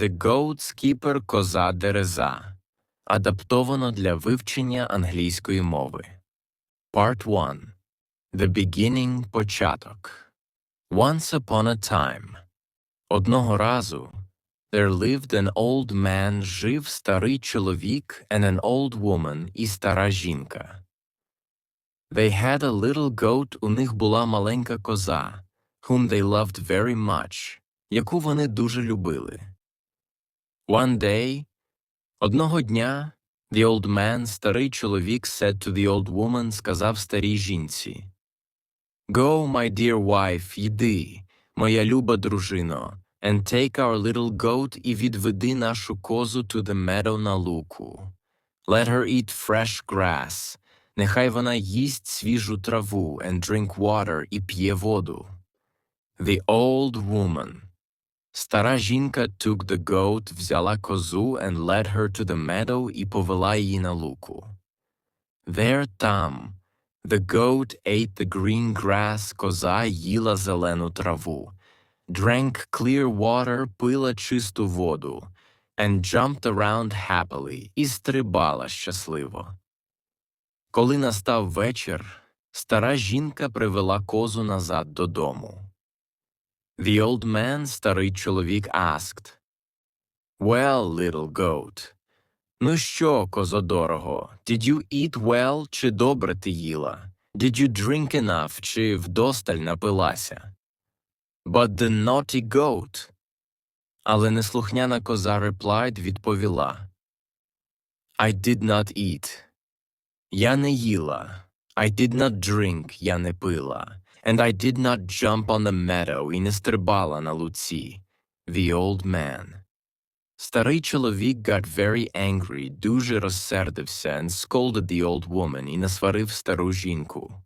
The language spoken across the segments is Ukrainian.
The Goat Skipper Коза Дереза. Адаптовано для вивчення англійської мови. Part 1. The Beginning Початок. Once upon a time. Одного разу there lived an old man, жив старий чоловік and an old woman і стара жінка. They had a little goat, у них була маленька коза, whom they loved very much, яку вони дуже любили. One day, одного дня, the old man, старий чоловік, said to the old woman, сказав старій жінці, Go, my dear wife, йди, моя люба дружино, and take our little goat і відведи нашу козу to the meadow на луку. Let her eat fresh grass, нехай вона їсть свіжу траву and drink water і п'є воду. The old woman. Стара жінка took the goat, взяла козу and led her to the meadow і повела її на луку. There там, the goat ate the green grass, коза їла зелену траву, drank clear water, пила чисту воду, and jumped around happily, і стрибала щасливо. Коли настав вечір, стара жінка привела козу назад додому. The old man, старий чоловік, asked, Well, little goat, ну що, козодорого, did you eat well, чи добре ти їла? Did you drink enough, чи вдосталь напилася? But the naughty goat. Але неслухняна коза replied, відповіла, I did not eat. Я не їла. I did not drink, я не пила. And I did not jump on the meadow і не стрибала на луці. The old man. Старий чоловік got very angry, дуже розсердився and scolded the old woman і насварив стару жінку.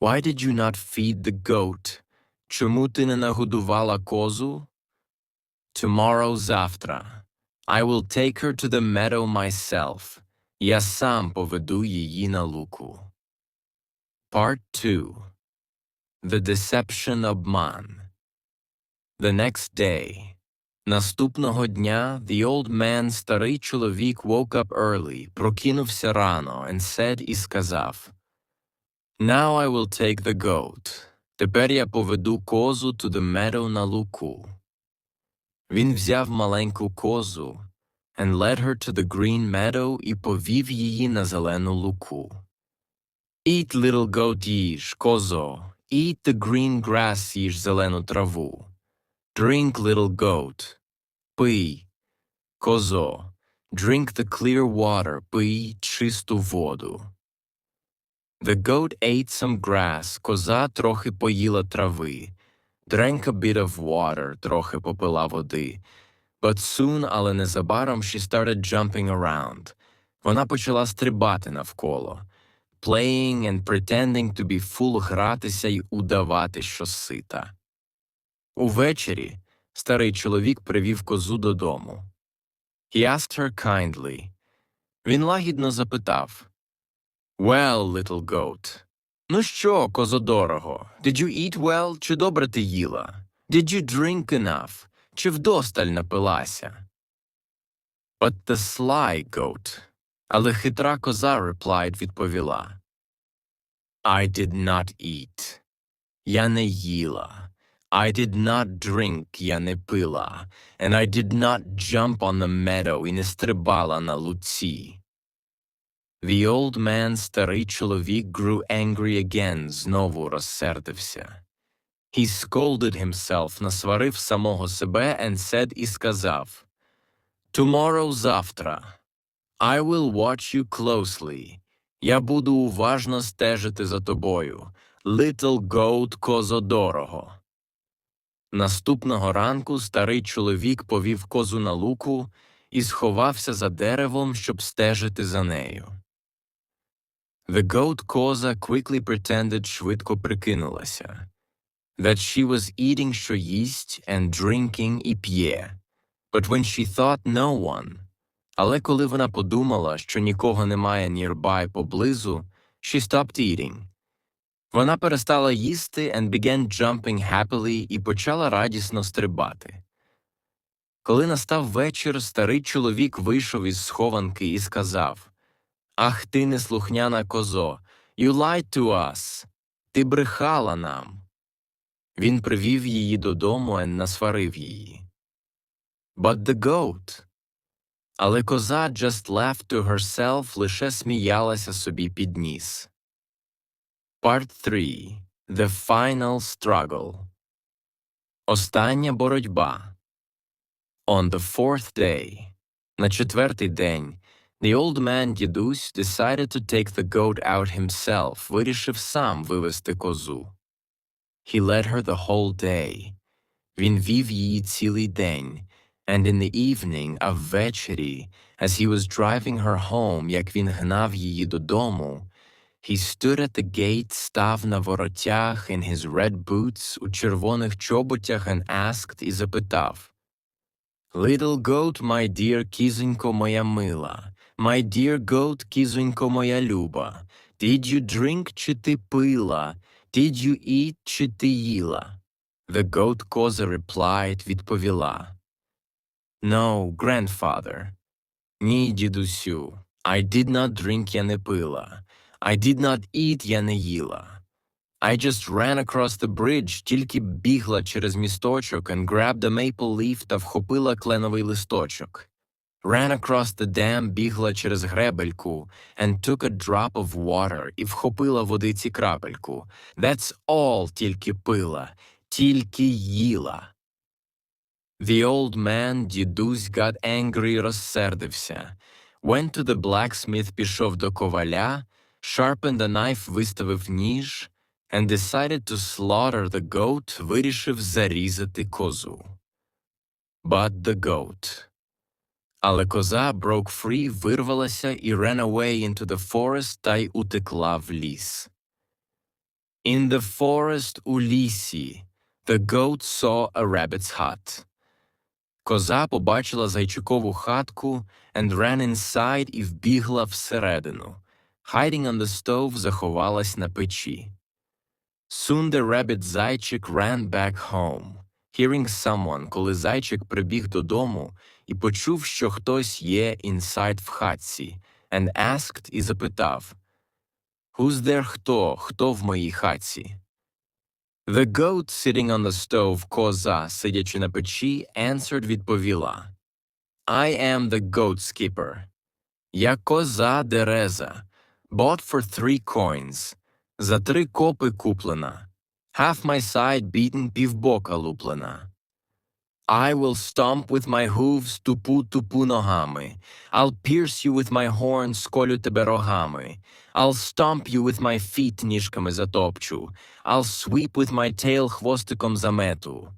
Why did you not feed the goat? Чому ти не нагодувала козу? Tomorrow завтра. I will take her to the meadow myself. Я сам поведу її на луку. Part 2 The Deception обман. The next day. Наступного дня the old man, старий чоловік, woke up early, прокинувся рано, and said і сказав Now I will take the goat. Тепер я поведу козу to the meadow на луку. Він взяв маленьку козу and led her to the green meadow і повів її на зелену луку. Eat, little goat, їж, козо, eat the green grass, їж зелену траву. Drink, little goat, пий, козо, drink the clear water, пий чисту воду. The goat ate some grass, коза трохи поїла трави, drank a bit of water, трохи попила води. But soon, але незабаром, she started jumping around. Вона почала стрибати навколо, playing and pretending to be full гратися й удавати, що сита. Увечері старий чоловік привів козу додому. He asked her kindly. Він лагідно запитав Well, little goat. Ну що, козодорого, did you eat well, чи добре ти їла? Did you drink enough? чи вдосталь напилася. But the sly goat. Але хитра коза replied, відповіла. I did not eat. Я не їла. I did not drink, я не пила. And I did not jump on the meadow і не стрибала на луці. The old man, старий чоловік, grew angry again, знову розсердився. He scolded himself, насварив самого себе and said і сказав Tomorrow завтра. I will watch you closely. Я буду уважно стежити за тобою. Little goat козодорого. Наступного ранку старий чоловік повів козу на луку і сховався за деревом, щоб стежити за нею. The goat коза quickly pretended швидко прикинулася that she was eating що їсть and drinking і п'є. But when she thought no one, але коли вона подумала, що нікого немає nearby поблизу, she stopped eating. Вона перестала їсти and began jumping happily і почала радісно стрибати. Коли настав вечір, старий чоловік вийшов із схованки і сказав Ах ти неслухняна козо, you lied to us. Ти брехала нам. Він привів її додому і насварив її. But the goat. Але коза just laughed to herself, лише сміялася собі під ніс. Part 3. The Final Struggle Остання боротьба On the fourth day, на четвертий день, the old man дідусь decided to take the goat out himself, вирішив сам вивести козу. He led her the whole day. Він вів її цілий день, and in the evening, а ввечері, as he was driving her home, як він гнав її додому, he stood at the gate, став на воротях in his red boots, у червоних чоботях, and asked і запитав, Little goat, my dear кізонько моя мила, my dear goat, кізонько моя люба, did you drink чи ти пила, did you eat чи ти їла? The goat коза replied, відповіла, No, grandfather. Ні, дідусю, I did not drink, я не пила. I did not eat, я не їла. I just ran across the bridge, тільки бігла через місточок and grabbed a maple leaf та вхопила кленовий листочок. Ran across the dam, бігла через гребельку and took a drop of water і вхопила водиці крапельку. That's all тільки пила, тільки їла. The old man, дідусь, got angry, розсердився. Went to the blacksmith, пішов до коваля, sharpened a knife, виставив ніж, and decided to slaughter the goat, вирішив зарізати козу. But the goat. Але коза broke free, вирвалася і ran away into the forest та й утекла в ліс. In the forest у лісі, the goat saw a rabbit's hut. Коза побачила зайчикову хатку and ran inside і вбігла всередину. Hiding on the stove заховалась на печі. Soon the rabbit зайчик ran back home. Hearing someone, коли зайчик прибіг додому і почув, що хтось є inside в хатці, and asked і запитав Who's there хто? Хто в моїй хатці? The goat sitting on the stove, коза, сидячи на печі, answered відповіла I am the goat skipper. Я коза Дереза. Bought for three coins. За три копи куплена. Half my side beaten півбока луплена. I will stomp with my hooves тупу-тупу ногами. I'll pierce you with my horn, сколю тебе рогами. I'll stomp you with my feet, ніжками затопчу. I'll sweep with my tail, хвостиком замету.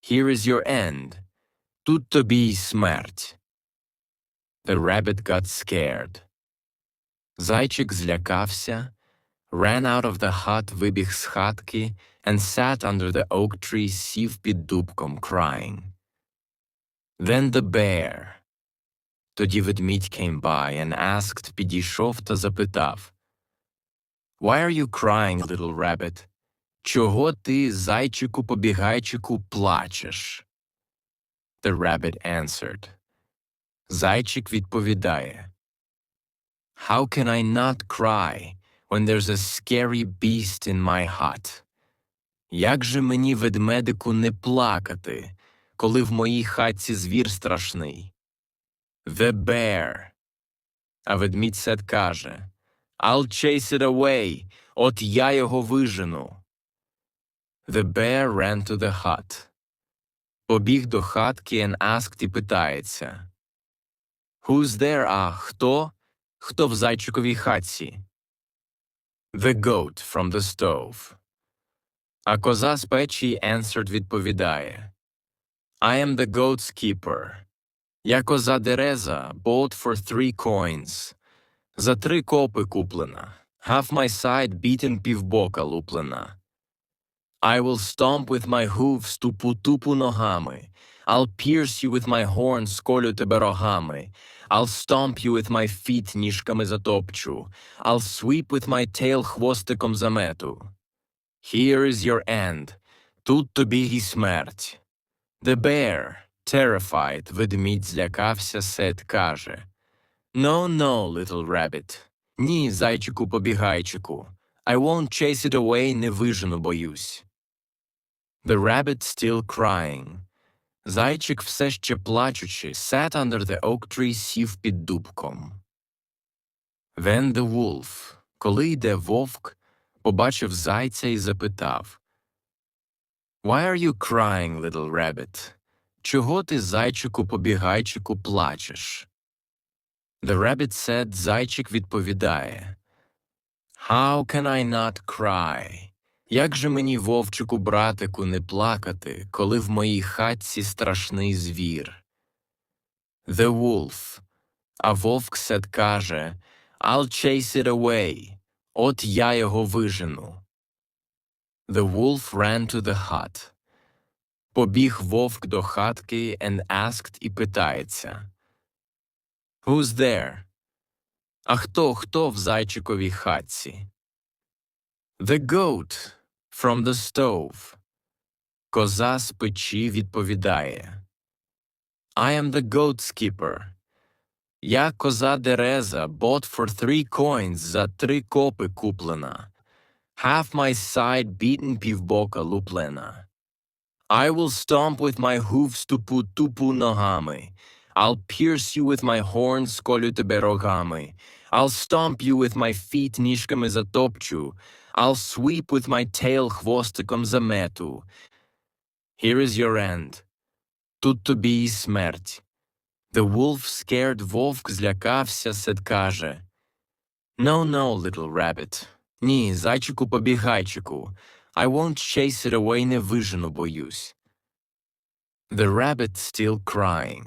Here is your end. Тут тобі й смерть. The rabbit got scared. Зайчик злякався, ran out of the hut, вибіг з хатки, and sat under the oak tree, сів під дубком, crying. Then the bear. Тоді ведмідь came by and asked, підійшов та запитав. Why are you crying, little rabbit? Чого ти, зайчику побігайчику, плачеш? The rabbit answered. Зайчик відповідає. How can I not cry when there's a scary beast in my hut? Як же мені, ведмедику, не плакати, коли в моїй хатці звір страшний? The bear. А ведмідь сет каже I'll chase it away, от я його вижену. The bear ran to the hut. Побіг до хатки and asked і питається. Who's there, а хто? Хто в зайчиковій хатці? The goat from the stove. А коза з печі answered відповідає. I am the goat's keeper. Я коза Дереза, bought for three coins. За три копи куплена. Half my side beaten півбока луплена. I will stomp with my hooves тупу-тупу ногами. I'll pierce you with my horn, сколю тебе рогами. I'll stomp you with my feet, ніжками затопчу. I'll sweep with my tail, хвостиком замету. Here is your end. Тут тобі і смерть. The bear. Terrified, ведмідь злякався, Сет каже No, no, little rabbit. Ні, зайчику побігайчику. I won't chase it away, не вижену, боюсь. The rabbit still crying. Зайчик все ще плачучи, sat under the oak tree, сів під дубком. Then the wolf, коли йде вовк, побачив зайця і запитав Why are you crying, little rabbit? Чого ти, зайчику побігайчику, плачеш? The rabbit said, зайчик відповідає How can I not cry? Як же мені, вовчику, братику, не плакати, коли в моїй хатці страшний звір? The wolf. А вовк сет каже I'll chase it away. От я його вижену. The wolf ran to the hut. Побіг вовк до хатки and asked і питається Who's there? А хто, хто в зайчиковій хатці? The goat from the stove. Коза з печі відповідає. I am the goat skipper. Я коза Дереза, bought for three coins, за три копи куплена. Half my side beaten півбока луплена. I will stomp with my hooves тупу-тупу ногами. I'll pierce you with my horns, сколю тебе рогами. I'll stomp you with my feet, ніжками затопчу. I'll sweep with my tail, хвостиком замету. Here is your end. Тут тобі і смерть. The wolf scared вовк злякався, сед каже. No, no, little rabbit. Ні, зайчику побігайчику. I won't chase it away, не вижену, боюсь. The rabbit still crying.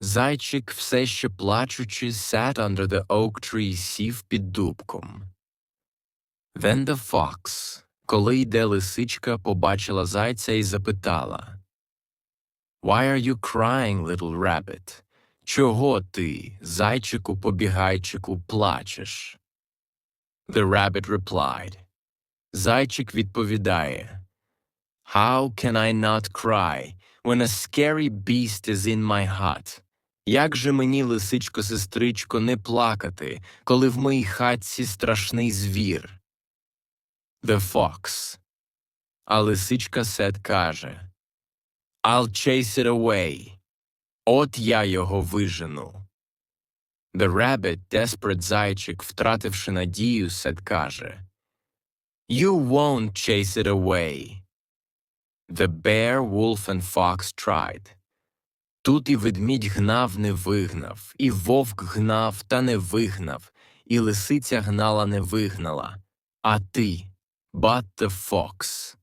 Зайчик, все ще плачучи, sat under the oak tree, сів під дубком. Then the fox, коли йде лисичка, побачила зайця і запитала Why are you crying, little rabbit? Чого ти, зайчику побігайчику, плачеш? The rabbit replied. Зайчик відповідає How can I not cry when a scary beast is in my hut? Як же мені, лисичко, сестричко, не плакати, коли в моїй хатці страшний звір? The fox. А лисичка Сет каже I'll chase it away. От я його вижену. The rabbit, desperate зайчик, втративши надію, Сет каже You won't chase it away. The bear, wolf and fox tried. Тут і ведмідь гнав, не вигнав, і вовк гнав, та не вигнав, і лисиця гнала, не вигнала. А ти, but the fox.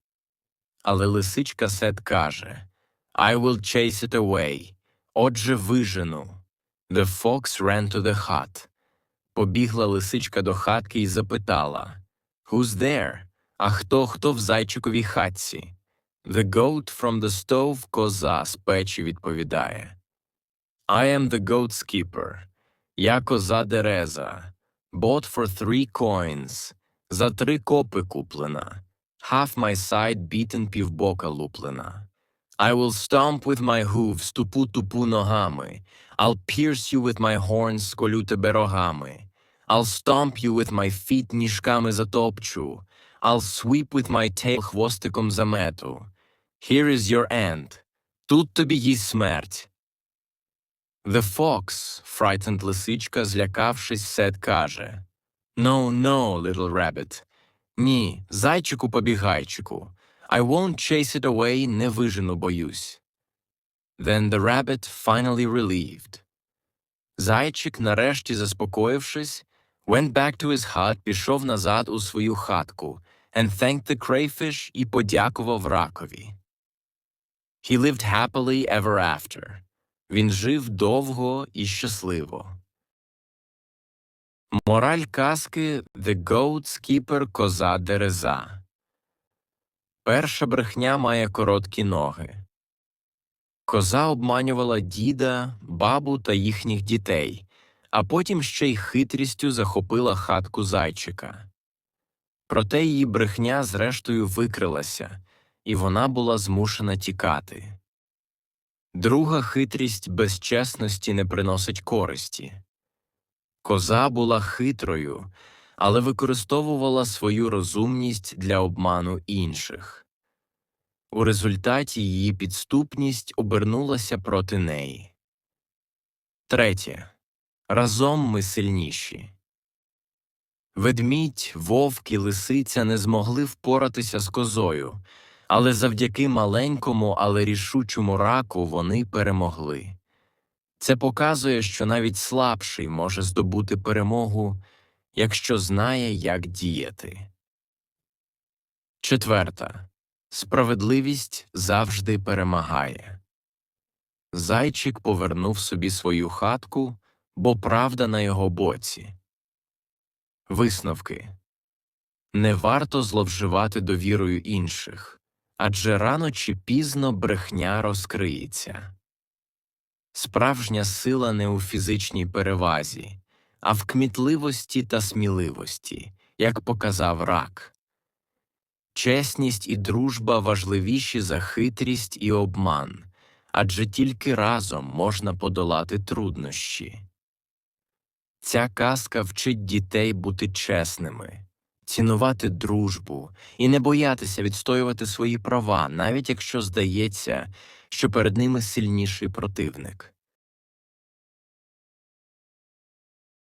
Але лисичка Сет каже I will chase it away. Отже, вижену. The fox ran to the hut. Побігла лисичка до хатки і запитала Who's there? А хто, хто в зайчиковій хатці? The goat from the stove коза з печі відповідає. I am the goat skipper. Я коза Дереза. Bought for three coins. За три копи куплена. Half my side beaten півбока луплена. I will stomp with my hooves тупу-тупу ногами. I'll pierce you with my horns, сколю тебе рогами. I'll stomp you with my feet, ніжками затопчу. I'll sweep with my tail, хвостиком замету. Here is your end. Тут тобі їй смерть. The fox, frightened лисичка, злякавшись, сет каже No, no, little rabbit. Ні, зайчику побігайчику. I won't chase it away, не вижену, боюсь. Then the rabbit, finally relieved. Зайчик, нарешті заспокоївшись, went back to his hut, пішов назад у свою хатку, and thanked the crayfish і подякував ракові. He lived happily ever after. Він жив довго і щасливо. Мораль казки The Goat Skipper Коза Дереза. Перша брехня має короткі ноги. Коза обманювала діда, бабу та їхніх дітей, а потім ще й хитрістю захопила хатку зайчика. Проте її брехня зрештою викрилася, і вона була змушена тікати. Друга хитрість безчесності не приносить користі. Коза була хитрою, але використовувала свою розумність для обману інших. У результаті її підступність обернулася проти неї. Третє. Разом ми сильніші. Ведмідь, вовк і лисиця не змогли впоратися з козою, але завдяки маленькому, але рішучому раку вони перемогли. Це показує, що навіть слабший може здобути перемогу, якщо знає, як діяти. Четверта. Справедливість завжди перемагає. Зайчик повернув собі свою хатку, бо правда на його боці. Висновки Не варто зловживати довірою інших, адже рано чи пізно брехня розкриється. Справжня сила не у фізичній перевазі, а в кмітливості та сміливості, як показав рак. Чесність і дружба важливіші за хитрість і обман, адже тільки разом можна подолати труднощі. Ця казка вчить дітей бути чесними, цінувати дружбу і не боятися відстоювати свої права, навіть якщо здається, що перед ними сильніший противник.